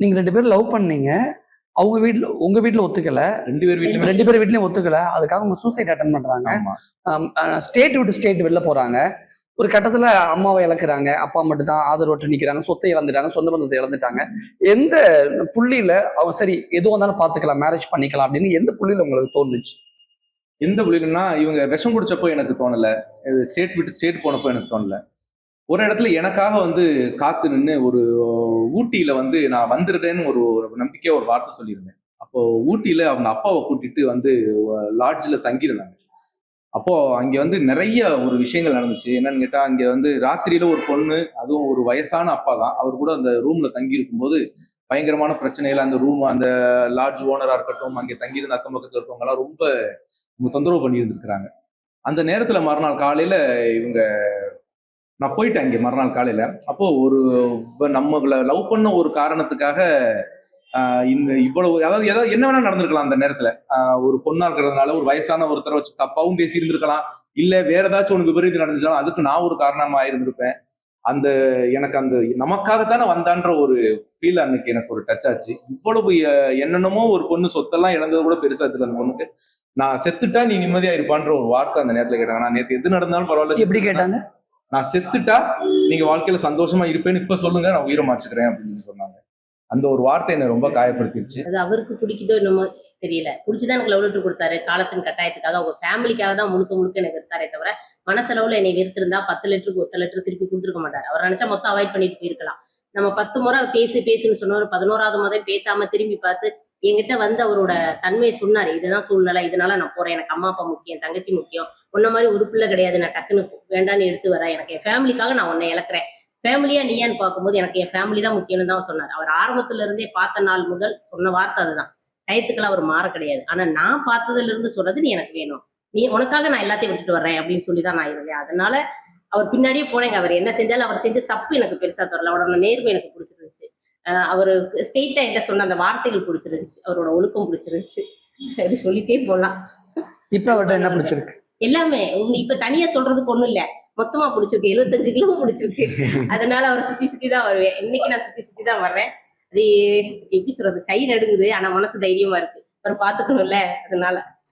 நீங்க ரெண்டு பேரும் லவ் பண்ணீங்க. அவங்க வீட்ல உங்க வீட்ல ஒத்துக்கல. ரெண்டு பேர் வீட்லயுமே ரெண்டு பேர் வீட்லயும் ஒத்துக்கல. அதுக்காக அவங்க சூசைட் அட்டன் பண்றாங்க. ஸ்டேட் விட்டு ஸ்டேட் வெளில போறாங்க. ஒரு கட்டத்துல அம்மாவை இழக்குறாங்க. அப்பா மட்டும் தான் ஆதரவற்று நிக்கிறாங்க. சொத்தை இழந்துட்டாங்க. சொந்த பந்தத்தை இழந்துட்டாங்க. எந்த புள்ளியில அவங்க சரி எதுவும் வந்தாலும் பாத்துக்கலாம். மேரேஜ் பண்ணிக்கலாம் அப்படின்னு எந்த புள்ளியில உங்களுக்கு தோணுச்சு? எந்த புள்ளிகள்னா இவங்க விஷம் குடிச்சப்போ எனக்கு தோணல. ஸ்டேட் விட்டு ஸ்டேட் போனப்போ எனக்கு தோணல. ஒரு இடத்துல எனக்காக வந்து காத்து நின்று ஒரு ஊட்டியில வந்து நான் வந்துடுறேன்னு ஒரு ஒரு நம்பிக்கையா ஒரு வார்த்தை சொல்லியிருந்தேன். அப்போ ஊட்டியில அவங்க அப்பாவை கூட்டிட்டு வந்து லாட்ஜில் தங்கியிருந்தாங்க. அப்போ அங்க வந்து நிறைய ஒரு விஷயங்கள் நடந்துச்சு. என்னன்னு கேட்டா அங்க வந்து ராத்திரியில ஒரு பொண்ணு அதுவும் ஒரு வயசான அப்பா தான். அவர் கூட அந்த ரூம்ல தங்கி இருக்கும்போது பயங்கரமான பிரச்சனைகள் அந்த ரூம் அந்த லாட்ஜ் ஓனரா இருக்கட்டும் அங்கே தங்கியிருந்த அக்கம் பக்கத்துல இருக்கவங்க எல்லாம் ரொம்ப தொந்தரவு பண்ணி இருந்திருக்கிறாங்க அந்த நேரத்துல மறுநாள் காலையில இவங்க நான் போயிட்டேன் இங்கே மறுநாள் காலையில. அப்போ ஒரு நம்மளை லவ் பண்ண ஒரு காரணத்துக்காக இந்த இவ்வளவு அதாவது ஏதாவது என்ன வேணா நடந்திருக்கலாம் அந்த நேரத்துல. ஒரு பொண்ணா இருக்கிறதுனால ஒரு வயசான ஒருத்தரை வச்சு தப்பாவும் பேசி இருந்திருக்கலாம் இல்ல வேற ஏதாச்சும் ஒன்று விபரீதம் நடந்துச்சாலும் அதுக்கு நான் ஒரு காரணமா இருந்திருப்பேன். அந்த எனக்கு அந்த நமக்காகத்தானே வந்தான்ற ஒரு ஃபீல் அன்னைக்கு எனக்கு ஒரு டச் ஆச்சு. இவ்வளவு என்னென்னமோ ஒரு பொண்ணு சொத்தெல்லாம் இழந்தது கூட பெருசா இருக்கு அந்த பொண்ணுக்கு. நான் செத்துட்டா நீ நிம்மதியா இருப்பான்ற ஒரு வார்த்தை அந்த நேரத்துல கேட்டாங்க. நான் நேற்று எது நடந்தாலும் பரவாயில்ல. எப்படி கேட்டாங்க? நான் செத்துட்டா நீங்க வாழ்க்கையில சந்தோஷமா இருப்பேன்னு இப்ப சொல்லுங்க நான் உயிரை மாச்சுக்கிறேன் அப்படின்னு சொன்னாங்க. அந்த ஒரு வார்த்தை என்னை ரொம்ப காயப்படுத்திருச்சு. அது அவருக்கு பிடிக்குதோ என்னமோ தெரியல. பிடிச்சிதான் எனக்கு லவ் லெட்டர் கொடுத்தாரு. காலத்தின் கட்டாயத்துக்காக அவங்க ஃபேமிலிக்காக தான் முழுக்க முழுக்க எனக்கு வெறுத்தாரே தவிர மனசளவுல என்னை வெறுத்திருந்தா பத்து லிட்டருக்கு ஒத்த லிட்டர் திருப்பி கொடுத்துருக்க மாட்டாரு. அவர் நினைச்சா மொத்தம் அவாய்ட் பண்ணிட்டு போயிருக்கலாம். நம்ம பத்து முறை பேசு பேசுன்னு சொன்னவர் பதினோராவது மாதம் பேசாம திரும்பி பார்த்து என்கிட்ட வந்து அவரோட தன்மையை சொன்னாரு. இதுதான் சூழ்நிலை. இதனால நான் போறேன். எனக்கு அம்மா அப்பா முக்கியம். தங்கச்சி முக்கியம். உன்ன மாதிரி ஒரு பிள்ளை கிடையாது. நான் டக்குன்னு வேண்டான்னு எடுத்து வரேன் எனக்கு என் ஃபேமிலிக்காக நான் உன்னை இழக்கிறேன். ஃபேமிலியா நீயான்னு பார்க்கும்போது எனக்கு என் ஃபேமிலி தான் முக்கியம்னு தான் சொன்னார். அவர் ஆரம்பத்துல இருந்தே பார்த்த நாள் முதல் சொன்ன வார்த்தை அதுதான். டயத்துக்கெல்லாம் அவர் மாற கிடையாது. ஆனா நான் பார்த்ததுல இருந்து சொன்னது நீ எனக்கு வேணும். நீ உனக்காக நான் எல்லாத்தையும் விட்டுட்டு வர்றேன். அப்படின்னு சொல்லி தான் நான் இருந்தேன். அதனால அவர் பின்னாடியே போனேங்க. அவர் என்ன செஞ்சாலும் அவர் செஞ்ச தப்பு எனக்கு பெருசா தரல அவரோட நேர்மை எனக்கு பிடிச்சது அவர் ஸ்ட்ரெயிட்டா என்கிட்ட சொன்ன அந்த வார்த்தைகள் பிடிச்சிருந்துச்சு. அவரோட ஒழுக்கம் பிடிச்சிருந்துச்சு. அப்படி சொல்லிட்டே போலாம். இப்ப அவர்கிட்ட என்ன பிடிச்சிருக்கு? எல்லாமே. இப்ப தனியா சொல்றதுக்கு ஒண்ணும் இல்ல. மொத்தமா பிடிச்சிருக்கு. எழுபத்தஞ்சு கிலோ பிடிச்சிருக்கு. அதனால அவரை சுத்தி சுத்தி தான் வருவேன். இன்னைக்கு நான் சுத்தி சுத்தி தான் வர்றேன். அது எப்படி சொல்றது? கை நடுங்குது. ஆனா மனசு தைரியமா இருக்கு. அவர் பாத்துக்கணும்ல அதனால.